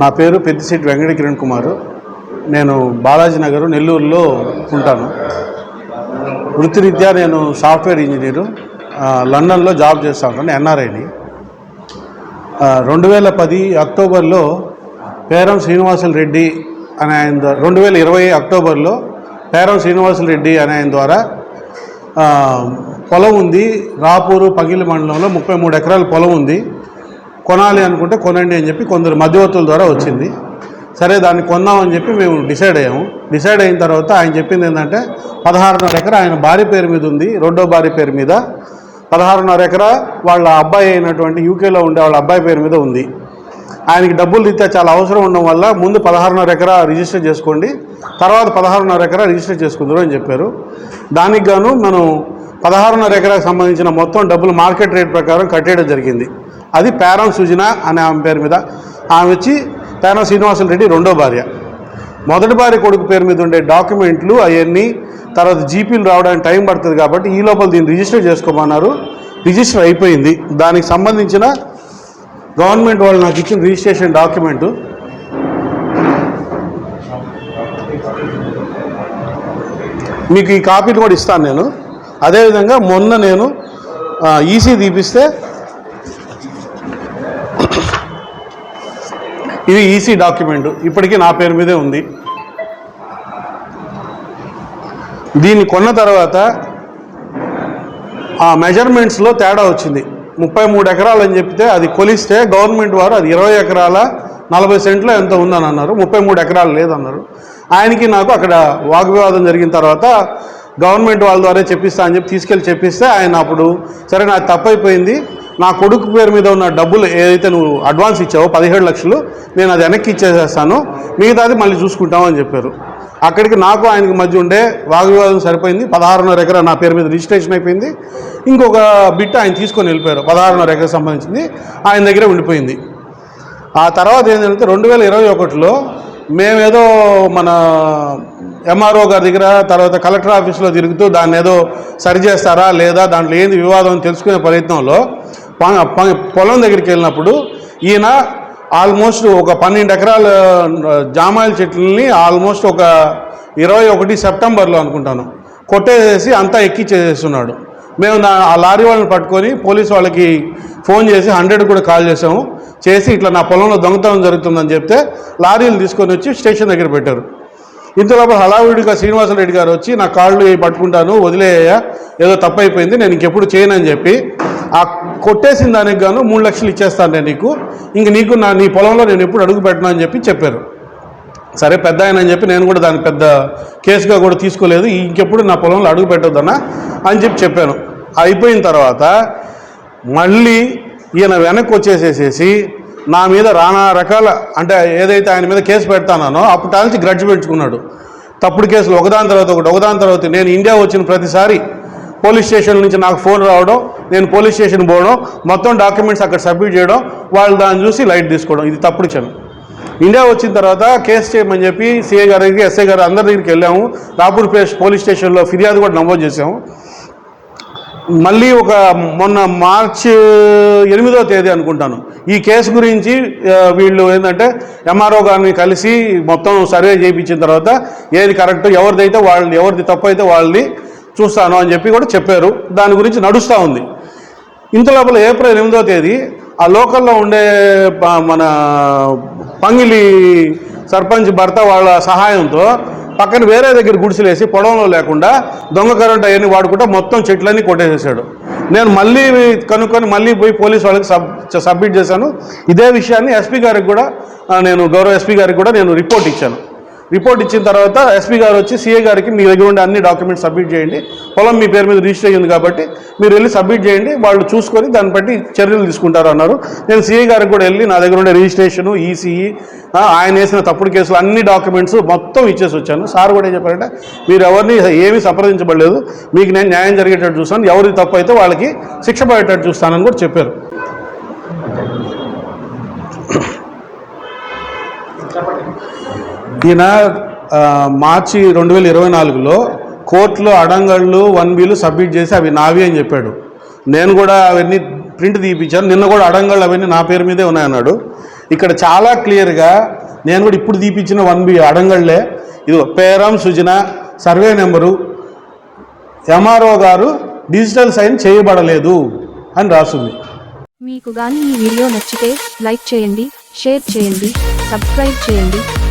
నా పేరు పెద్దిశెట్టి వెంకట కిరణ్ కుమార్. నేను బాలాజీ నగర్ నెల్లూరులో ఉంటాను. వృత్తిరీత్యా నేను సాఫ్ట్వేర్ ఇంజనీరు లండన్లో జాబ్ చేస్తూ ఉంటాను ఎన్ఆర్ఐని. రెండు వేల పది అక్టోబర్లో పేరం శ్రీనివాసులు రెడ్డి అనే ఆయన ద్వారా రెండు వేల ఇరవై అక్టోబర్లో పేరం శ్రీనివాసులు రెడ్డి అనే ఆయన ద్వారా పొలం ఉంది రాపూరు పగిలి మండలంలో ముప్పై మూడు ఎకరాల పొలం ఉంది. కొనాలి అనుకుంటే కొనండి అని చెప్పి కొందరు మధ్యవర్తుల ద్వారా వచ్చింది. సరే దాన్ని కొందామని చెప్పి మేము డిసైడ్ అయ్యాము. డిసైడ్ అయిన తర్వాత ఆయన చెప్పింది ఏంటంటే పదహారున్నర ఎకరా ఆయన భార్య పేరు మీద ఉంది రెండో భార్య పేరు మీద. పదహారున్నర ఎకరా వాళ్ళ అబ్బాయి అయినటువంటి యూకేలో ఉండే వాళ్ళ అబ్బాయి పేరు మీద ఉంది. ఆయనకి డబ్బులు ఇస్తే చాలా అవసరం ఉండడం వల్ల ముందు పదహారున్నర ఎకరా రిజిస్టర్ చేసుకోండి తర్వాత పదహారున్నర ఎకరా రిజిస్టర్ చేసుకుందరు అని చెప్పారు. దానికి గాను మనం పదహారున్నర ఎకరాకు సంబంధించిన మొత్తం డబ్బులు మార్కెట్ రేట్ ప్రకారం కట్టేయడం జరిగింది. అది పేరం సుజన అనే ఆమె పేరు మీద. ఆమె వచ్చి పేరం శ్రీనివాసులు రెడ్డి రెండో భార్య. మొదటి భార్య కొడుకు పేరు మీద ఉండే డాక్యుమెంట్లు అవన్నీ తర్వాత జీపీలు రావడానికి టైం పడుతుంది కాబట్టి ఈ లోపల దీన్ని రిజిస్టర్ చేసుకోమన్నారు. రిజిస్టర్ అయిపోయింది. దానికి సంబంధించిన గవర్నమెంట్ వాళ్ళు నాకు ఇచ్చిన రిజిస్ట్రేషన్ డాక్యుమెంటు. మీకు ఈ కాపీలు కూడా ఇస్తాను నేను. అదేవిధంగా మొన్న నేను ఈసీ తీపిస్తే ఇది ఈసీ డాక్యుమెంట్ ఇప్పటికీ నా పేరు మీదే ఉంది. దీన్ని కొన్న తర్వాత ఆ మెజర్మెంట్స్లో తేడా వచ్చింది. ముప్పై మూడు ఎకరాలు అని చెప్తే అది కొలిస్తే గవర్నమెంట్ వారు అది ఇరవై ఎకరాల నలభై సెంట్లో ఎంత ఉందని అన్నారు. ముప్పై మూడు ఎకరాలు లేదన్నారు. ఆయనకి నాకు అక్కడ వాగ్వివాదం జరిగిన తర్వాత గవర్నమెంట్ వాళ్ళ ద్వారా చెప్పిస్తా అని చెప్పి తీసుకెళ్ళి చెప్పిస్తే ఆయన అప్పుడు సరే నాకు తప్పైపోయింది. నా కొడుకు పేరు మీద ఉన్న డబ్బులు ఏదైతే నువ్వు అడ్వాన్స్ ఇచ్చావో పదిహేడు లక్షలు నేను అది వెనక్కి ఇచ్చేసేస్తాను. మిగతాది మళ్ళీ చూసుకుంటామని చెప్పారు. అక్కడికి నాకు ఆయనకి మధ్య ఉండే వాగ్వివాదం సరిపోయింది. పదహారున్నర ఎకర నా పేరు మీద రిజిస్ట్రేషన్ అయిపోయింది. ఇంకొక బిట్ ఆయన తీసుకొని వెళ్ళిపోయారు. పదహారున్నర ఎకర సంబంధించింది. ఆయన దగ్గరే ఉండిపోయింది. ఆ తర్వాత ఏంటంటే రెండు వేల ఇరవై ఒకటిలో మేమేదో మన ఎంఆర్ఓ గారి దగ్గర తర్వాత కలెక్టర్ ఆఫీస్లో తిరుగుతూ దాన్ని ఏదో సరి చేస్తారా లేదా దాంట్లో ఏంది వివాదం అని తెలుసుకునే ప్రయత్నంలో పొలం దగ్గరికి వెళ్ళినప్పుడు ఈయన ఆల్మోస్ట్ ఒక పన్నెండు ఎకరాల జామాయిల చెట్లని ఆల్మోస్ట్ ఒక ఇరవై ఒకటి సెప్టెంబర్లో అనుకుంటాను కొట్టేసేసి అంతా ఎక్కిచ్చేసేస్తున్నాడు మేము నా ఆ లారీ వాళ్ళని పట్టుకొని పోలీస్ వాళ్ళకి ఫోన్ చేసి హండ్రెడ్ కూడా కాల్ చేసాము చేసి ఇట్లా నా పొలంలో దొంగతనం జరుగుతుందని చెప్తే లారీలు తీసుకొని వచ్చి స్టేషన్ దగ్గర పెట్టారు. ఇంతలోపల హడావుడిగా శ్రీనివాసరెడ్డి గారు వచ్చి నా కాళ్ళు పట్టుకుంటాను వదిలేయ ఏదో తప్పైపోయింది నేను ఇంకెప్పుడు చేయనని చెప్పి ఆ కొట్టేసిన దానికి గాను మూడు లక్షలు ఇచ్చేస్తాను నేను నీకు. ఇంక నీకు నా నీ పొలంలో నేను ఎప్పుడు అడుగు పెట్టను అని చెప్పి చెప్పారు. సరే పెద్ద ఆయన అని చెప్పి నేను కూడా దాన్ని పెద్ద కేసుగా కూడా తీసుకోలేదు. ఇంకెప్పుడు నా పొలంలో అడుగు పెట్టొద్దన్నా అని చెప్పి చెప్పాను. అయిపోయిన తర్వాత మళ్ళీ ఈయన వెనక్కి వచ్చేసేసేసి నా మీద రానా రకాల అంటే ఏదైతే ఆయన మీద కేసు పెడతానో అప్పుడు టాల్చి గ్రడ్జ్ పెంచుకున్నాడు. తప్పుడు కేసులు ఒకదాని తర్వాత ఒకటి ఒకదాని తర్వాత నేను ఇండియా వచ్చిన ప్రతిసారి పోలీస్ స్టేషన్ నుంచి నాకు ఫోన్ రావడం నేను పోలీస్ స్టేషన్ పోవడం మొత్తం డాక్యుమెంట్స్ అక్కడ సబ్మిట్ చేయడం వాళ్ళు దాన్ని చూసి లైట్ తీసుకోవడం. ఇది తప్పుడు చను ఇండియా వచ్చిన తర్వాత కేసు చేయమని చెప్పి సిఐ గారి దగ్గరికి ఎస్ఐ గారు అందరి దగ్గరికి వెళ్ళాము. రాపూర్ పోలీస్ స్టేషన్లో ఫిర్యాదు కూడా నమోదు చేసాము మళ్ళీ ఒక మొన్న మార్చ్ ఎనిమిదో తేదీ అనుకుంటాను. ఈ కేసు గురించి వీళ్ళు ఏంటంటే ఎంఆర్ఓ గారిని కలిసి మొత్తం సర్వే చేయించిన తర్వాత ఏది కరెక్ట్ ఎవరిదైతే వాళ్ళని ఎవరిది తప్పు అయితే వాళ్ళని చూస్తాను అని చెప్పి కూడా చెప్పారు. దాని గురించి నడుస్తూ ఉంది. ఇంత లోపల ఏప్రిల్ ఎనిమిదో తేదీ ఆ లోకల్లో ఉండే మన పంగిలి సర్పంచ్ భర్త వాళ్ళ సహాయంతో పక్కన వేరే దగ్గర గుడిసెలేసి పొడంలో లేకుండా దొంగ కరెంట్ అవన్నీ వాడుకుంటా మొత్తం చెట్లన్నీ కొట్టేసేసాడు. నేను మళ్ళీ కనుక్కొని మళ్ళీ పోయి పోలీస్ వాళ్ళకి సబ్ సబ్మిట్ చేశాను. ఇదే విషయాన్ని ఎస్పీ గారికి కూడా నేను గౌరవ ఎస్పీ గారికి కూడా నేను రిపోర్ట్ ఇచ్చాను. రిపోర్ట్ ఇచ్చిన తర్వాత ఎస్పీ గారు వచ్చి సీఏ గారికి మీ దగ్గర ఉండే అన్ని డాక్యుమెంట్స్ సబ్మిట్ చేయండి. పొలం మీ పేరు మీద రిజిస్టర్ అయ్యింది కాబట్టి మీరు వెళ్ళి సబ్మిట్ చేయండి. వాళ్ళు చూసుకొని దాన్ని బట్టి చర్యలు తీసుకుంటారు అన్నారు. నేను సీఏ గారికి కూడా వెళ్ళి నా దగ్గర ఉండే రిజిస్ట్రేషను ఈసీఈ ఆయన వేసిన తప్పుడు కేసులు అన్ని డాక్యుమెంట్స్ మొత్తం ఇచ్చేసి వచ్చాను. సార్ కూడా ఏం చెప్పారంటే మీరు ఎవరిని ఏమీ సంప్రదించబడలేదు. మీకు నేను న్యాయం జరిగేటట్టు చూస్తాను. ఎవరికి తప్పు అయితే వాళ్ళకి శిక్ష పడేటట్టు చూస్తానని కూడా చెప్పారు. ఈయన మార్చి రెండు వేల ఇరవై నాలుగులో కోర్టులో అడంగళ్ళు వన్ బీలు సబ్మిట్ చేసి అవి నావి అని చెప్పాడు. నేను కూడా అవన్నీ ప్రింట్ తీపించాను నిన్న కూడా అడంగళ్ళు అవన్నీ నా పేరు మీదే ఉన్నాయన్నాడు. ఇక్కడ చాలా క్లియర్గా నేను కూడా ఇప్పుడు తీపిచ్చిన వన్ బి అడంగళ్ళే. ఇది పేరం సుజన సర్వే నెంబరు. ఎంఆర్ఓ గారు డిజిటల్ సైన్ చేయబడలేదు అని రాసింది. మీకు కానీ ఈ వీడియో నచ్చితే లైక్ చేయండి షేర్ చేయండి సబ్స్క్రైబ్ చేయండి.